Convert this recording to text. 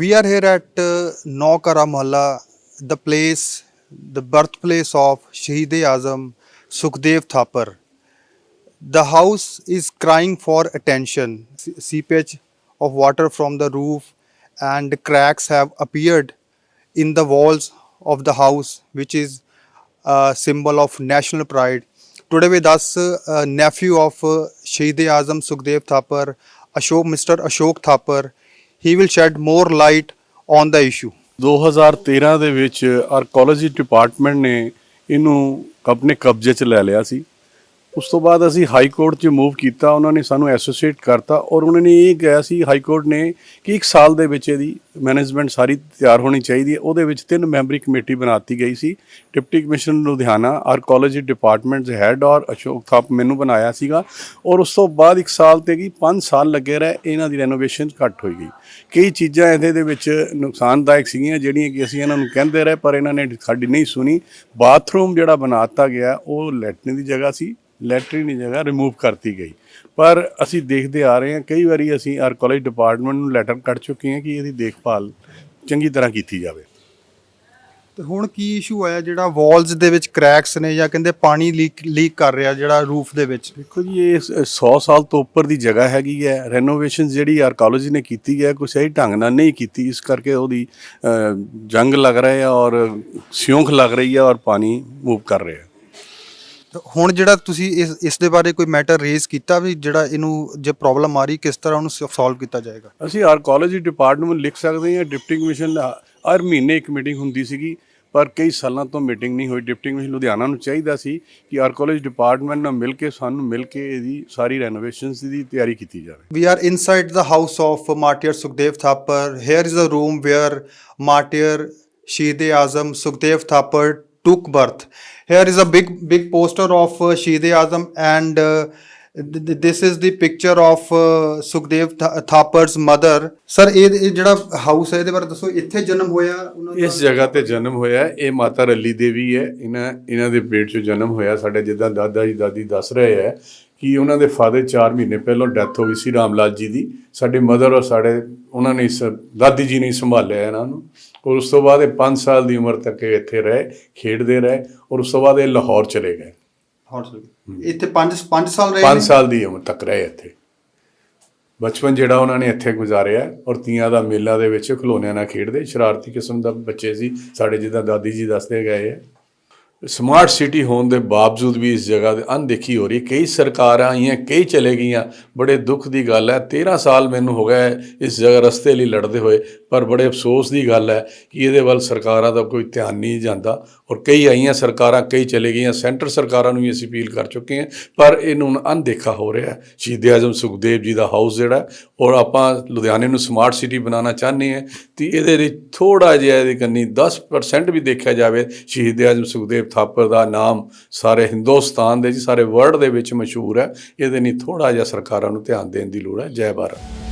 We are here at uh, Naukara the place, the birthplace of Shahid Azam Sukhdev Thapar. The house is crying for attention. Se- Seepage of water from the roof and cracks have appeared in the walls of the house, which is a symbol of national pride. Today with us, uh, nephew of uh, Shahid Azam Sukhdev Thapar, Ashok, Mr. Ashok Thapar. He will shed more light on the issue. 2013 ਦੇ ਵਿੱਚ ਆਰਕੋਲੋਜੀ department ਨੇ ਇਹਨੂੰ ਆਪਣੇ ਕਬਜ਼ੇ 'ਚ ਲੈ ਲਿਆ ਸੀ ਉਸ ਤੋਂ ਬਾਅਦ ਅਸੀਂ ਹਾਈ ਕੋਰਟ 'ਚ ਮੂਵ ਕੀਤਾ, ਉਹਨਾਂ ਨੇ ਸਾਨੂੰ ਐਸੋਸੀਏਟ ਕਰਤਾ ਔਰ ਉਹਨਾਂ ਨੇ ਇਹ ਕਿਹਾ ਸੀ, ਹਾਈ ਕੋਰਟ ਨੇ ਕਿ ਇੱਕ ਸਾਲ ਦੇ ਵਿੱਚ ਇਹਦੀ ਮੈਨੇਜਮੈਂਟ ਸਾਰੀ ਤਿਆਰ ਹੋਣੀ ਚਾਹੀਦੀ ਹੈ। ਉਹਦੇ ਵਿੱਚ ਤਿੰਨ ਮੈਂਬਰੀ ਕਮੇਟੀ ਬਣਾਤੀ ਗਈ ਸੀ, deputy commissioner Ludhiana archaeology department ਦੇ ਹੈੱਡ ਔਰ ਅਸ਼ੋਕ ਥਾਪ ਮੈਨੂੰ ਬਣਾਇਆ ਸੀਗਾ ਔਰ ਉਸ ਤੋਂ ਬਾਅਦ ਇੱਕ ਸਾਲ ਤੇ ਕੀ 5 ਸਾਲ ਲੱਗੇ ਰਹੇ, ਇਹਨਾਂ ਦੀ ਰੈਨੋਵੇਸ਼ਨ ਘੱਟ ਹੋਈ ਗਈ। ਕਈ ਚੀਜ਼ਾਂ ਇਹਦੇ ਦੇ ਵਿੱਚ ਨੁਕਸਾਨਦਾਇਕ ਸੀਗੀਆਂ ਜਿਹੜੀਆਂ ਕਿ ਅਸੀਂ ਇਹਨਾਂ ਨੂੰ ਕਹਿੰਦੇ ਰਹੇ, ਪਰ ਇਹਨਾਂ ਨੇ ਸਾਡੀ ਨਹੀਂ ਸੁਣੀ। ਬਾਥਰੂਮ ਜਿਹੜਾ ਬਣਾਤਾ ਗਿਆ, ਉਹ ਲੈਟਰਿਨ ਦੀ ਜਗ੍ਹਾ ਸੀ। ਲੈਟਰਿਨ ਦੀ ਜਗ੍ਹਾ ਰਿਮੂਵ ਕਰਤੀ ਗਈ। ਪਰ ਅਸੀਂ ਦੇਖਦੇ ਆ ਰਹੇ ਹਾਂ ਕਈ ਵਾਰੀ ਅਸੀਂ ਆਰਕੋਲੋਜੀ ਡਿਪਾਰਟਮੈਂਟ ਨੂੰ ਲੈਟਰ ਕੱਢ ਚੁੱਕੇ ਹਾਂ ਕਿ ਇਹਦੀ ਦੇਖਭਾਲ ਚੰਗੀ ਤਰ੍ਹਾਂ ਕੀਤੀ ਜਾਵੇ। ਤੇ ਹੁਣ ਕੀ ਇਸ਼ੂ ਆਇਆ ਜਿਹੜਾ ਵਾਲਸ ਦੇ ਵਿੱਚ ਕ੍ਰੈਕਸ ਨੇ ਜਾਂ ਕਹਿੰਦੇ ਪਾਣੀ ਲੀਕ ਲੀਕ ਕਰ ਰਿਹਾ ਜਿਹੜਾ ਰੂਫ ਦੇ ਵਿੱਚ? ਦੇਖੋ ਜੀ ਇਹ 100 ਸਾਲ ਤੋਂ ਉੱਪਰ ਦੀ ਜਗ੍ਹਾ ਹੈਗੀ ਹੈ। ਰੈਨੋਵੇਸ਼ਨ ਜਿਹੜੀ ਆਰਕੋਲੋਜੀ ਨੇ ਕੀਤੀ ਹੈ ਕੋਈ ਸਹੀ ਢੰਗ ਨਾਲ ਨਹੀਂ ਕੀਤੀ। ਇਸ ਕਰਕੇ ਉਹਦੀ ਜੰਗ ਲੱਗ ਰਿਹਾ ਹੈ ਔਰ ਸਿਉਂਖ ਲੱਗ ਰਹੀ ਹੈ ਔਰ ਪਾਣੀ ਮੂਵ ਕਰ ਰਿਹਾ ਹੈ। ਹੁਣ ਜਿਹੜਾ ਤੁਸੀਂ ਇਸ ਇਸ ਦੇ ਬਾਰੇ ਕੋਈ ਮੈਟਰ ਰੇਜ਼ ਕੀਤਾ ਵੀ ਜਿਹੜਾ ਇਹਨੂੰ ਜੇ ਪ੍ਰੋਬਲਮ ਆ ਰਹੀ ਕਿਸ ਤਰ੍ਹਾਂ ਉਹਨੂੰ ਸੋਲਵ ਕੀਤਾ ਜਾਏਗਾ? ਅਸੀਂ ਆਰਕੋਲੋਜੀ ਡਿਪਾਰਟਮੈਂਟ ਨੂੰ ਲਿਖ ਸਕਦੇ ਹਾਂ ਡਿਪਟੀ ਕਮਿਸ਼ਨ ਹਰ ਮਹੀਨੇ ਇੱਕ ਮੀਟਿੰਗ ਹੁੰਦੀ ਸੀਗੀ ਪਰ ਕਈ ਸਾਲਾਂ ਤੋਂ ਮੀਟਿੰਗ ਨਹੀਂ ਹੋਈ। ਡਿਪਟੀ ਕਮਿਸ਼ਨ ਲੁਧਿਆਣਾ ਨੂੰ ਚਾਹੀਦਾ ਸੀ ਕਿ ਆਰਕੋਲੋਜੀ ਡਿਪਾਰਟਮੈਂਟ ਨਾਲ ਮਿਲ ਕੇ ਸਾਨੂੰ ਮਿਲ ਕੇ ਇਹਦੀ ਸਾਰੀ ਰੈਨੋਵੇਸ਼ਨਸ ਦੀ ਤਿਆਰੀ ਕੀਤੀ ਜਾਵੇ। We are inside the house of Martyr Sukhdev Thapar. Here is a room where Martyr Shahid Azam Sukhdev Thapar took birth. Here is a big big poster of uh, Shahid Azam and uh, th- th- this is the picture of uh, Sukhdev Tha- Thapar's mother. Sir ਇਹ ਇਹ ਜਿਹੜਾ house ਹੈ ਇਹਦੇ ਬਾਰੇ ਦੱਸੋ ਇੱਥੇ ਜਨਮ ਹੋਇਆ ਉਹਨਾਂ ਦਾ ਇਸ ਜਗ੍ਹਾ ਤੇ ਜਨਮ ਹੋਇਆ ਹੈ। ਇਹ ਮਾਤਾ ਰੱਲੀ ਦੇਵੀ ਹੈ ਇਹਨਾਂ ਇਹਨਾਂ ਦੇ ਪੇਟ 'ਚੋਂ ਜਨਮ ਹੋਇਆ ਸਾਡੇ ਜਿੱਦਾਂ ਦਾਦਾ ਜੀ ਦਾਦੀ ਦੱਸ ਰਹੇ ਹੈ ਕਿ ਉਹਨਾਂ ਦੇ ਫਾਦਰ 4 ਮਹੀਨੇ ਪਹਿਲਾਂ ਡੈਥ ਹੋ ਗਈ ਸੀ ਰਾਮ ਲਾਲ ਜੀ ਦੀ। ਸਾਡੇ ਮਦਰ ਔਰ ਸਾਡੇ ਉਹਨਾਂ ਨੇ ਇਸ ਦਾਦੀ ਜੀ ਨੇ ਸੰਭਾਲਿਆ ਇਹਨਾਂ ਨੂੰ। ਔਰ ਉਸ ਤੋਂ ਬਾਅਦ ਇਹ 5 ਸਾਲ ਦੀ ਉਮਰ ਤੱਕ ਇਹ ਇੱਥੇ ਰਹੇ ਖੇਡਦੇ ਰਹੇ ਔਰ ਉਸ ਤੋਂ ਬਾਅਦ ਇਹ ਲਾਹੌਰ ਚਲੇ ਗਏ। ਇੱਥੇ 5 5 ਸਾਲ ਰਹੇ 5 ਨੇ? ਸਾਲ ਦੀ ਉਮਰ ਤੱਕ ਰਹੇ ਇੱਥੇ। ਬਚਪਨ ਜਿਹੜਾ ਉਹਨਾਂ ਨੇ ਇੱਥੇ ਗੁਜ਼ਾਰਿਆ ਔਰ ਤੀਆਂ ਦਾ ਮੇਲਾ ਦੇ ਵਿੱਚ ਖਿਡੌਣਿਆਂ ਨਾਲ ਖੇਡਦੇ। ਸ਼ਰਾਰਤੀ ਕਿਸਮ ਦਾ ਬੱਚੇ ਸੀ। ਸਾਡੇ ਜਿੱਦਾਂ ਦਾਦੀ ਜੀ ਦੱਸਦੇ ਗਏ ਹੈ ਸਮਾਰਟ ਸਿਟੀ ਹੋਣ ਦੇ ਬਾਵਜੂਦ ਵੀ ਇਸ ਜਗ੍ਹਾ ਦੇ ਅਣਦੇਖੀ ਹੋ ਰਹੀ ਹੈ। ਕਈ ਸਰਕਾਰਾਂ ਆਈਆਂ, ਕਈ ਚਲੇ ਗਈਆਂ। ਬੜੇ ਦੁੱਖ ਦੀ ਗੱਲ ਹੈ। 13 ਸਾਲ ਮੈਨੂੰ ਹੋ ਗਏ ਇਸ ਜਗ੍ਹਾ ਰਸਤੇ ਲਈ ਲੜਦੇ ਹੋਏ, ਪਰ ਬੜੇ ਅਫਸੋਸ ਦੀ ਗੱਲ ਹੈ ਕਿ ਇਹਦੇ ਵੱਲ ਸਰਕਾਰਾਂ ਦਾ ਕੋਈ ਧਿਆਨ ਨਹੀਂ ਜਾਂਦਾ। ਔਰ ਕਈ ਆਈਆਂ ਸਰਕਾਰਾਂ, ਕਈ ਚਲੇ ਗਈਆਂ। ਸੈਂਟਰ ਸਰਕਾਰਾਂ ਨੂੰ ਵੀ ਅਸੀਂ ਅਪੀਲ ਕਰ ਚੁੱਕੇ ਹਾਂ, ਪਰ ਇਹਨੂੰ ਹੁਣ ਅਣਦੇਖਾ ਹੋ ਰਿਹਾ ਹੈ। ਸ਼ਹੀਦ ਆਜ਼ਮ ਸੁਖਦੇਵ ਜੀ ਦਾ ਹਾਊਸ ਜਿਹੜਾ ਔਰ ਆਪਾਂ ਲੁਧਿਆਣੇ ਨੂੰ ਸਮਾਰਟ ਸਿਟੀ ਬਣਾਉਣਾ ਚਾਹੁੰਦੇ ਹਾਂ, ਤੇ ਇਹਦੇ ਲਈ ਥੋੜਾ ਜਿਹਾ ਇਹਦੇ ਕੰਨੀ 10% ਵੀ ਦੇਖਿਆ ਜਾਵੇ, ਸ਼ਹੀਦ ਆਜ਼ਮ ਸੁਖਦੇਵ ਥਾਪਰ ਦਾ ਨਾਮ ਸਾਰੇ ਹਿੰਦੁਸਤਾਨ ਦੇ ਜੀ, ਸਾਰੇ ਵਰਲਡ ਦੇ ਵਿੱਚ ਮਸ਼ਹੂਰ ਹੈ। ਇਹਦੇ ਲਈ ਥੋੜਾ ਜਿਹਾ ਸਰਕਾਰਾਂ ਨੂੰ ਧਿਆਨ ਦੇਣ ਦੀ ਲੋੜ ਹੈ। ਜੈ ਭਾਰਤ।